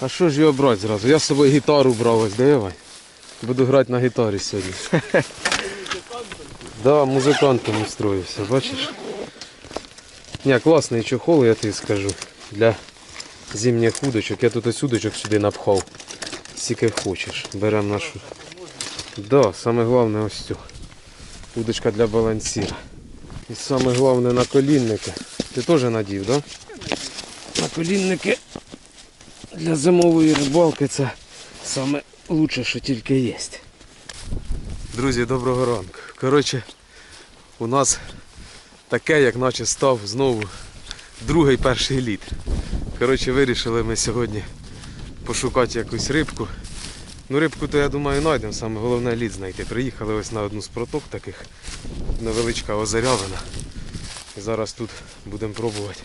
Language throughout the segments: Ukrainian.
А що ж його брати зразу? Я з собою гітару брав ось, диви, Вань. Буду грати на гітарі сьогодні. Да, музикантом устроївся, бачиш? Ні, класний чохол, я тобі скажу. Для зимніх удочок. Я тут ось удочок сюди напхав. Скільки хочеш. Беремо нашу. Да, саме головне ось цю. Удочка для балансіра. І саме головне наколінники. Ти теж надів, так? Да? Наколінники для зимової рибалки це саме лучше, що тільки є. Друзі, доброго ранку. Коротше, у нас таке, як наче став знову другий перший літ. Коротше, вирішили ми сьогодні пошукати якусь рибку. Ну, рибку то я думаю знайдемо, саме головне лід знайти. Приїхали ось на одну з проток таких, невеличка озерявина. І зараз тут будемо пробувати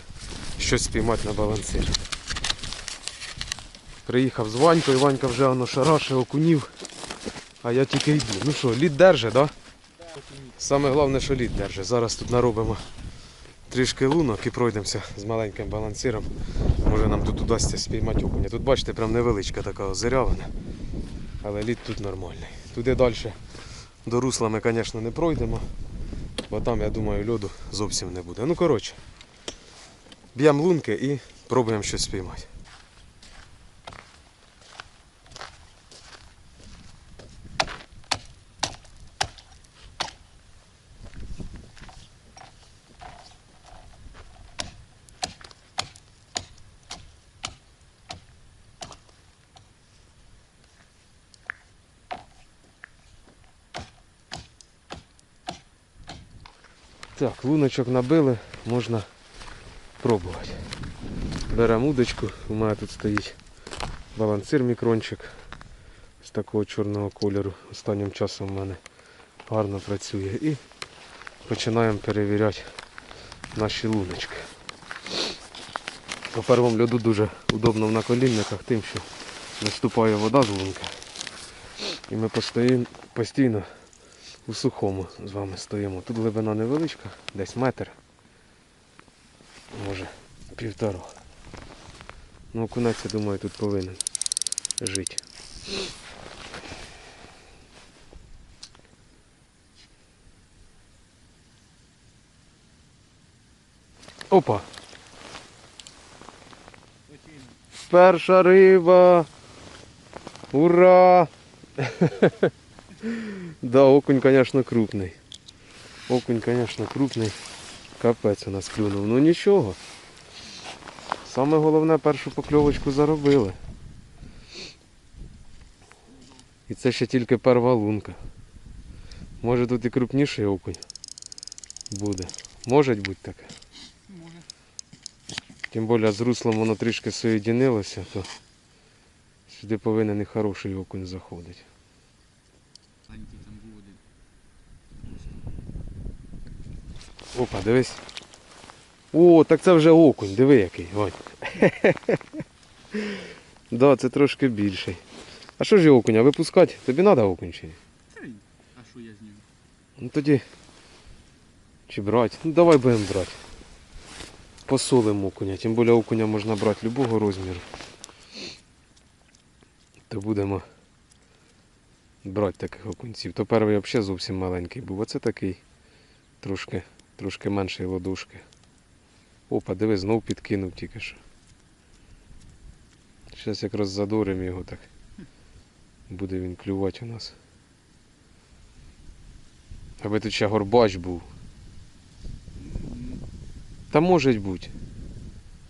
щось спіймати на балансир. Приїхав з Ванькою, Ванька вже воно шараше, окунів, а я тільки йду. Ну що, лід держить, так? Да? Саме головне, що лід держить. Зараз тут наробимо трішки лунок і пройдемося з маленьким балансиром. Може нам тут удасться спіймати окуня. Тут бачите, прям невеличка така озерявина. Але лід тут нормальний. Туди далі до русла ми, звісно, не пройдемо, бо там, я думаю, льоду зовсім не буде. Ну, коротше, б'ємо лунки і пробуємо щось спіймати. Так, луночок набили, можна пробувати. Беремо удочку, у мене тут стоїть балансир мікрончик з такого чорного кольору. Останнім часом в мене гарно працює. І починаємо перевіряти наші луночки. По первому льоду дуже удобно в наколінниках тим, що наступає вода з лунки. І ми постійно у сухому з вами стоїмо. Тут глибина невеличка, десь метр, може півтора. Ну, окунець, я думаю, тут повинен жити. Опа! Перша риба! Ура! Да, окунь, конечно, крупний. Окунь, конечно, крупний. Капець у нас клюнув. Ну нічого. Саме головне першу покльовочку заробили. І це ще тільки перва лунка. Може тут і крупніший окунь буде. Може бути таке. Може. Тим більше з руслом воно трішки соєдинилося, то сюди повинен і хороший окунь заходити. Маленький там був один. Опа, дивись. О, так це вже окунь, диви який, Вань. да, це трошки більший. А що ж окуня випускати? Тобі треба окунь чи ні? А що я з ним? Ну тоді. Чи брати? Ну давай будемо брати. Посолимо окуня. Тим більше окуня можна брати любого розміру. То будемо брати таких окунців. То перший взагалі зовсім маленький був, а це такий трошки, трошки менший ладошки. Опа, диви, знов підкинув тільки що. Зараз якраз задоримо його так. Буде він клювати у нас. Аби тут ще горбач був. Та може бути.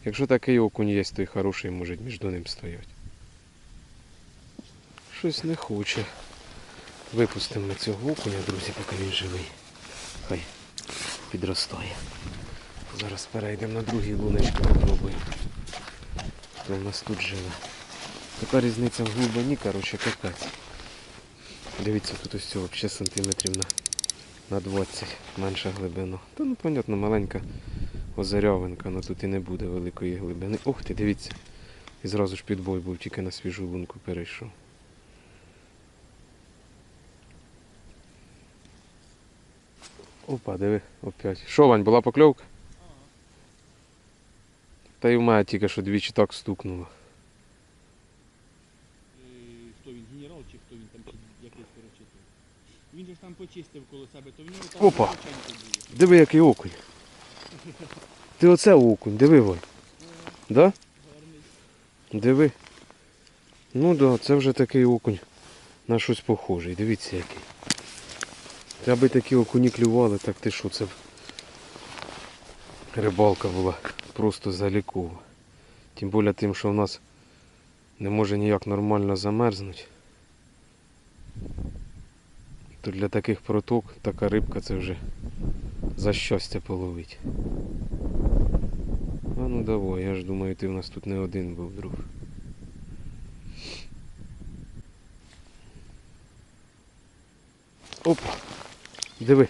Якщо такий окунь є, то й хороший може між ним стояти. Щось не хоче. Випустимо цього окуня, друзі, поки він живий. Підростає. Зараз перейдемо на другий луночку, попробуємо. Хто в нас тут живе. Така різниця в глибині, коротше, капець. Дивіться, тут ось цього ще сантиметрів на, на 20 менша глибина. Та ну понятно, маленька озерявинка, але тут і не буде великої глибини. Ух ти, дивіться. І зразу ж підбой був, тільки на свіжу лунку перейшов. Опа, диви, опять. Що, Вань, була покльовка? Ага. Та й у мене тільки що двічі так стукнуло. Хто він генерал чи хто він там якийсь перечитав? Він же ж там почистив коло себе, то в нього там Опа! Диви який окунь. Ти оце окунь, диви Вань. Да? Гарний. Диви. Ну да, це вже такий окунь на щось похожий. Дивіться який. Аби такі окуні клювали, так ти що це б рибалка була просто залікова. Тим більше тим, що в нас не може ніяк нормально замерзнути. То для таких проток така рибка це вже за щастя половить. А ну давай, я ж думаю, ти в нас тут не один був, друг. Опа. Диви.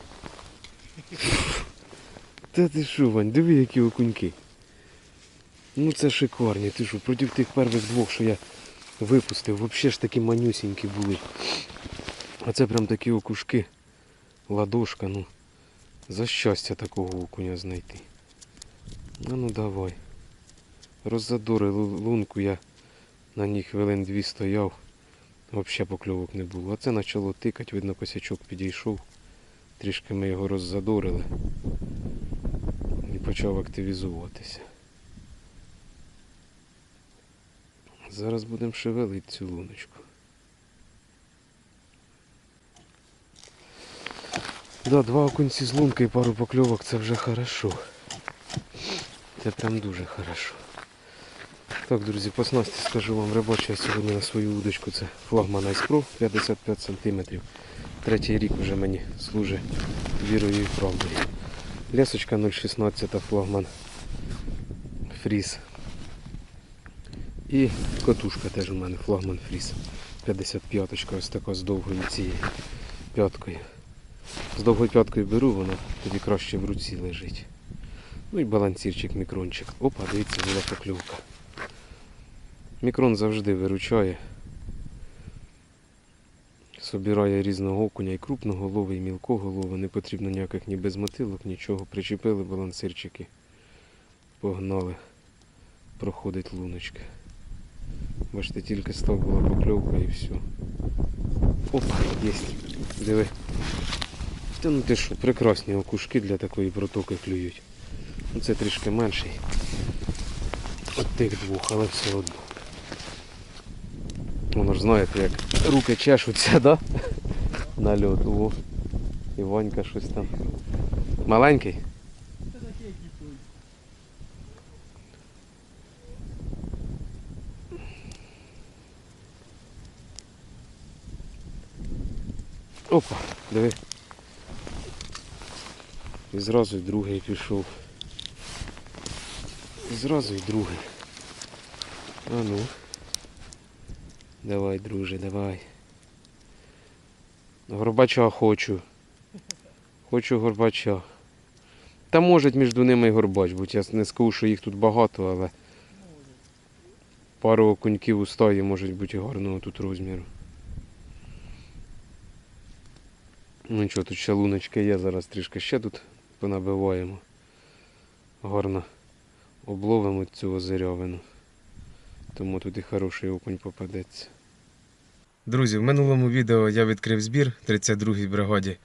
Та ти що, Вань, диви, які окуньки. Ну це шикарні, ти що, проти тих перших двох, що я випустив, взагалі ж такі манюсінькі були. А це прям такі окушки. Ладошка, ну. За щастя такого окуня знайти. А ну давай. Роззадори лунку я на ній хвилин дві стояв. Взагалі покльовок не було. А це почало тикати, видно, косячок підійшов. Трішки ми його роззадорили і почав активізуватися. Зараз будемо шевелити цю луночку. Да, два окунці з лунки і пару покльовок це вже хорошо. Це прям дуже хорошо. Так, друзі, по снасті скажу вам, рибачу я сьогодні на свою удочку. Це флагман Pro 55 см. Третій рік вже мені служить вірою і правдою. Лесочка 0,16 флагман Фріз. І котушка теж у мене флагман Фріз. 55 ось така з довгою цією п'яткою. З довгою п'яткою беру, вона тоді краще в руці лежить. Ну і балансірчик, мікрончик. Опа, дивіться, була покльовка. Мікрон завжди виручає. Собирає різного окуня і крупноголового, і мілкоголового. Не потрібно ніяких ні безмотилок, нічого. Причепили балансирчики. Погнали. Проходить луночка. Бачите, тільки став була покльовка і все. Опа, єсть. Диви. Та ну ти що, прекрасні окушки для такої протоки клюють. Ну це трішки менший. От тих двох, але все одно. Воно ж знаєте, як руки чешуться, да? На льот. О. І Ванька щось там. Маленький? Опа, диви. І зразу й другий пішов. І зразу й другий. А ну. Давай, друже, давай. Горбача хочу. Хочу горбача. Та може між ними і горбач, бо я не скажу, що їх тут багато, але пару окуньків у стаї можуть бути гарного тут розміру. Ну нічого, тут ще луночки є, зараз трішки ще тут понабиваємо. Гарно обловимо цю озерявину. Тому тут і хороший окунь попадеться. Друзі, в минулому відео я відкрив збір 32-й бригаді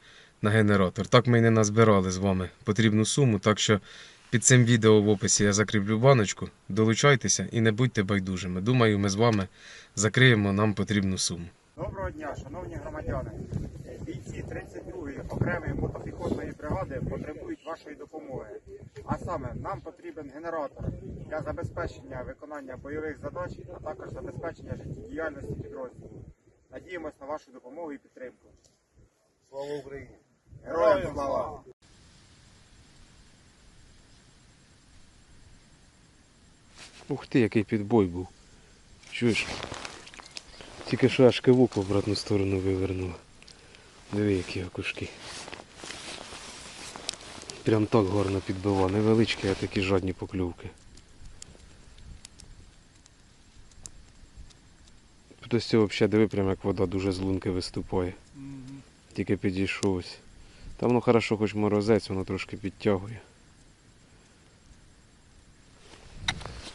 на генератор. Так ми й не назбирали з вами потрібну суму, так що під цим відео в описі я закріплю баночку. Долучайтеся і не будьте байдужими. Думаю, ми з вами закриємо нам потрібну суму. Доброго дня, шановні громадяни. Бійці 32-ї окремої мотопіхотної бригади потребують вашої допомоги. А саме нам потрібен генератор для забезпечення виконання бойових задач, а також забезпечення життєдіяльності підрозділу. Надіємось на вашу допомогу і підтримку. Слава Україні! Героям слава! Ух ти, який підбой був. Чуєш? Тільки що аж кивок в обратну сторону вивернуло. Диви, які окушки. Прям так гарно підбива. Невеличкі, а такі жадні покльовки. Тут ось цього взагалі диви, прям як вода дуже з лунки виступає. Тільки підійшов ось. Там воно хорошо, хоч морозець, воно трошки підтягує.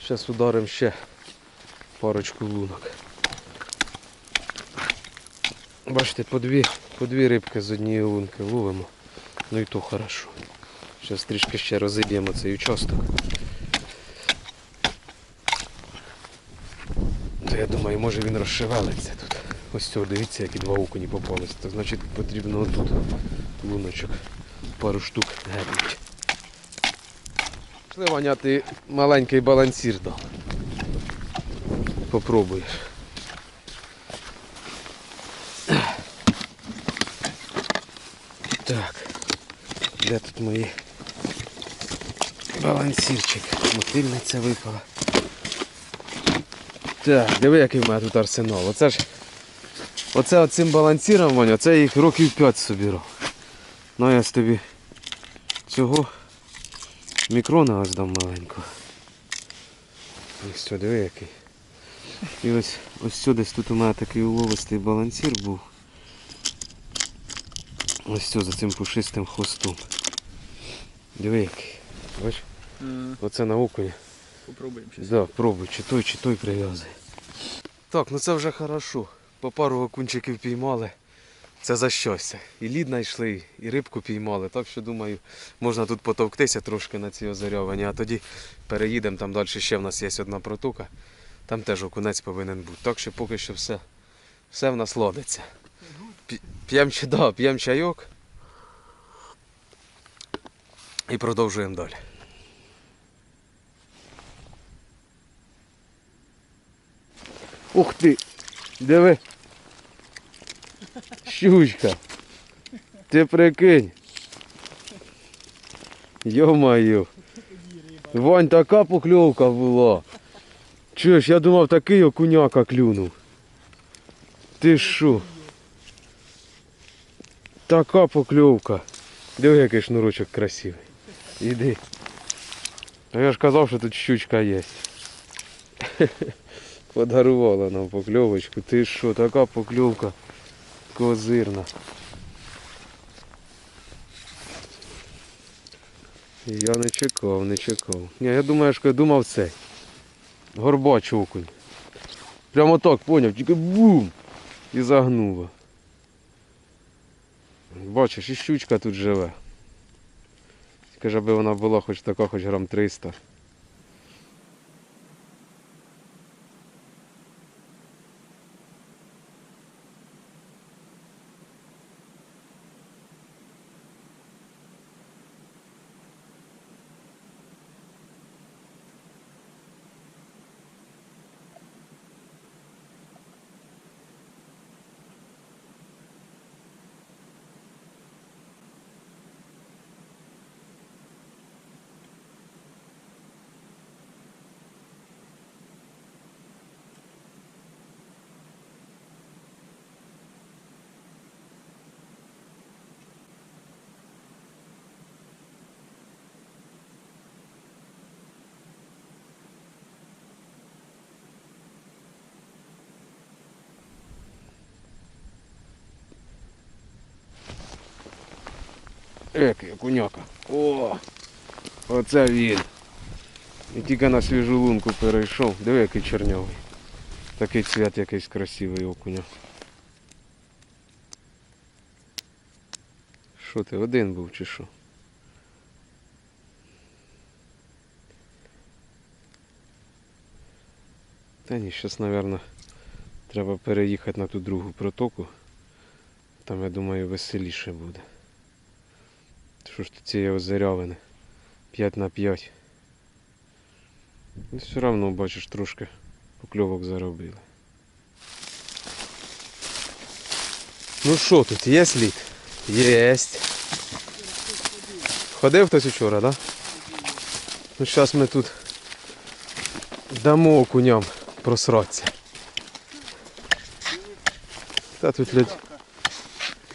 Зараз ударимо ще парочку лунок. Бачите, по дві По дві рибки з однієї лунки ловимо. Ну і то хорошо. Зараз трішки ще розіб'ємо цей участок. То я думаю, може він розшевелиться тут. Ось цього, дивіться, які два окуні попались. То значить потрібно отут луночок. Пару штук гепнуть. Пішли Ваня, маленький балансір дав. Попробуєш. Так. Де тут мої балансірчик? Мотильниця випала. Так, диви, який в мене тут арсенал. Оце ж. Оце оцим балансіром, Ваня, це їх років 5 собірав. Ну я з тобі цього мікрона ось дам маленького. Ось диви який. І ось ось сюди десь тут у мене такий уловистий балансір був. Ось все за цим пушистим хвостом. Диви який. Бачиш? Оце на окуня. Попробуємо щось. Да, пробуй, чи той, чи той прив'язує. Так, ну це вже хорошо. По пару окунчиків піймали. Це за щастя. І лід знайшли, і рибку піймали. Так що думаю, можна тут потовктися трошки на ці озарьовані, а тоді переїдемо там далі. Ще в нас є одна протока. Там теж окунець повинен бути. Так що поки що все, все в нас ладиться. П'ємо да, п'ємо чайок. І продовжуємо далі. Ух ти! Диви. Щучка. Ти прикинь. Йо-моє. Вань, така покльовка була. Чуєш, я думав такий окуняка клюнув. Ти що? Така покльовка. Диви, який шнурочок красивий. Іди. А я ж казав, що тут щучка є. Подарувала нам покльовочку. Ти що, така покльовка козирна. Я не чекав, не чекав. Ні, я думаю, що я думав цей. Горбач окунь. Прямо так, поняв, тільки бум! І загнуло. Бачиш, і щучка тут живе. Тільки ж аби вона була хоч така, хоч грам 300. Екий окуняка. О! Оце він. І тільки на свіжу лунку перейшов. Диви, який чорнявий. Такий цвят якийсь красивий окуня. Що ти, один був чи що? Та ні, зараз, мабуть, треба переїхати на ту другу протоку. Там, я думаю, веселіше буде. Що ж тут цієї озерявини? 5 на 5. Ну, все одно, бачиш, трошки покльовок заробили. Ну що тут, є слід? Єсть. Ходив хтось вчора, так? Ну зараз ми тут дамо окуням просратися. Та тут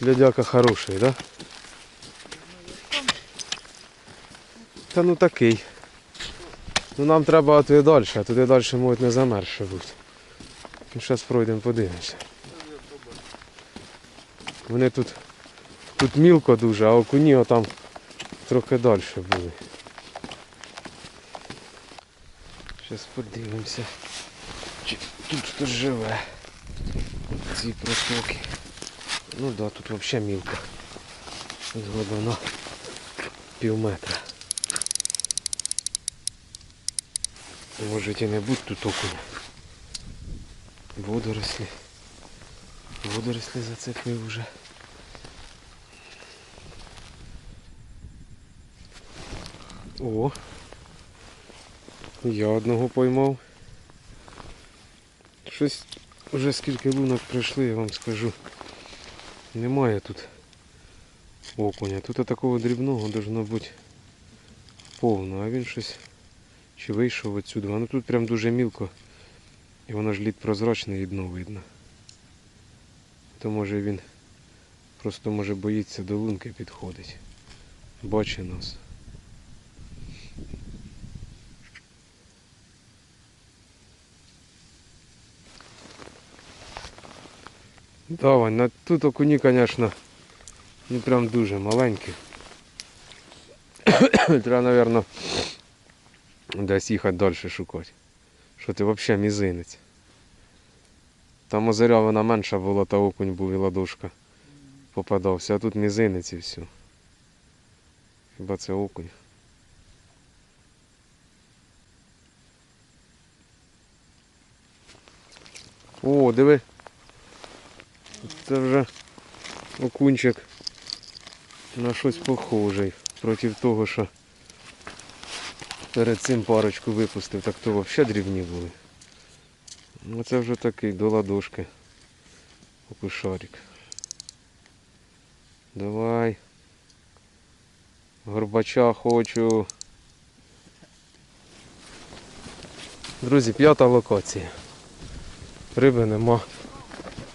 лядяка хороший, так? Да? Та ну такий. Ну нам треба туди далі, а туди далі можуть не замерзше бути. Ну зараз пройдемо, подивимося. Вони тут, тут мілко дуже, а окуні там трохи далі були. Зараз подивимося, чи тут хтось живе. Ці протоки. Ну да, тут взагалі мілко. Тут глибина пів метра. Може і не будь тут окуня. Водорослі. Водорослі зацепив уже. О! Я одного поймав. Щось вже скільки лунок пройшли, я вам скажу. Немає тут окуня. Тут такого дрібного должно бути повно, а він щось чи вийшов отсюди. Ну тут прям дуже мілко. І воно ж лід прозрачний і дно видно. То може він просто може боїться до лунки підходить. Бачить нас. Да, Вань, на тут окуні, звісно, ну прям дуже маленькі. Треба, мабуть, десь їхати далі шукати. Що ти взагалі мізинець. Там озеря вона менша була, та окунь був і ладошка попадався, а тут мізинець і все. Хіба це окунь? О, диви. Це вже окунчик на щось похожий проти того, що перед цим парочку випустив, так то взагалі дрібні були. Ну це вже такий до ладошки. Окушарик. Давай. Горбача хочу. Друзі, п'ята локація. Риби нема.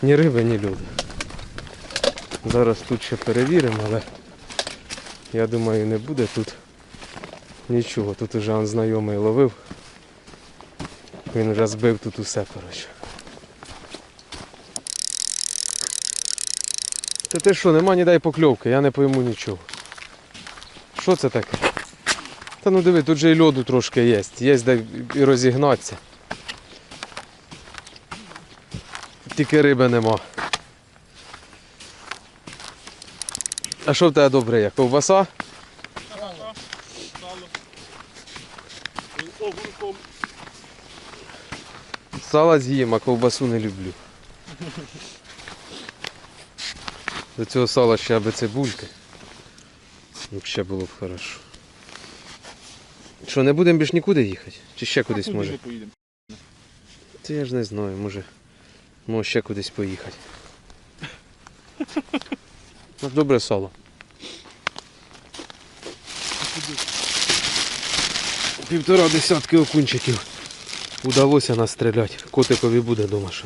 Ні риби, ні люди. Зараз тут ще перевіримо, але я думаю не буде тут нічого. Тут уже он знайомий ловив. Він вже збив тут усе, коротше. Та ти що, нема ніде й покльовки, я не пойму нічого. Що це таке? Та ну диви, тут же і льоду трошки є. Є де і розігнатися. Тільки риби нема. А що в тебе добре є? Ковбаса? Сало з'їм, а ковбасу не люблю. До цього сала ще аби цибульки. Ще було б хорошо. Що, не будемо більш нікуди їхати? Чи ще кудись Куди може? поїдемо? Це я ж не знаю, може. Може ще кудись поїхати. Ну, добре сало. Півтора десятки окунчиків удалося настріляти. Котикові буде дома що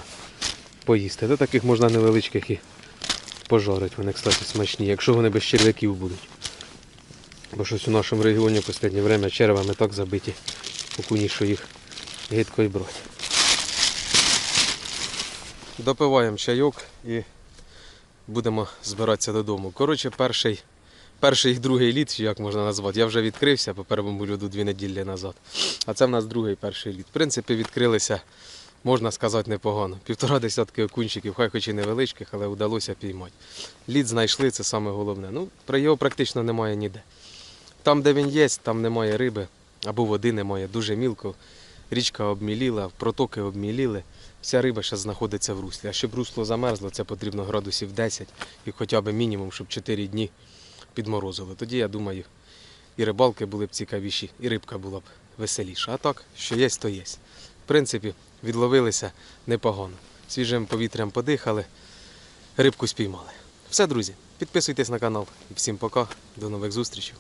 поїсти. Та таких можна невеличких і пожарити. Вони, кстати, смачні, якщо вони без черв'яків будуть. Бо щось у нашому регіоні в останнє время червами так забиті окуні, що їх гидко й брати. Допиваємо чайок і будемо збиратися додому. Коротше, перший, перший і другий чи як можна назвати, я вже відкрився по первому льоду дві неділі назад. А це в нас другий перший лід. В принципі, відкрилися, можна сказати, непогано. Півтора десятки окунчиків, хай хоч і невеличких, але вдалося піймати. Лід знайшли, це саме головне. Ну, про його практично немає ніде. Там, де він є, там немає риби або води немає, дуже мілко. Річка обміліла, протоки обміліли. Вся риба ще знаходиться в руслі. А щоб русло замерзло, це потрібно градусів 10 і хоча б мінімум, щоб 4 дні підморозило. Тоді, я думаю, і рибалки були б цікавіші, і рибка була б веселіша. А так, що є, то є. В принципі, відловилися непогано. Свіжим повітрям подихали, рибку спіймали. Все, друзі, підписуйтесь на канал. І всім пока, до нових зустрічей.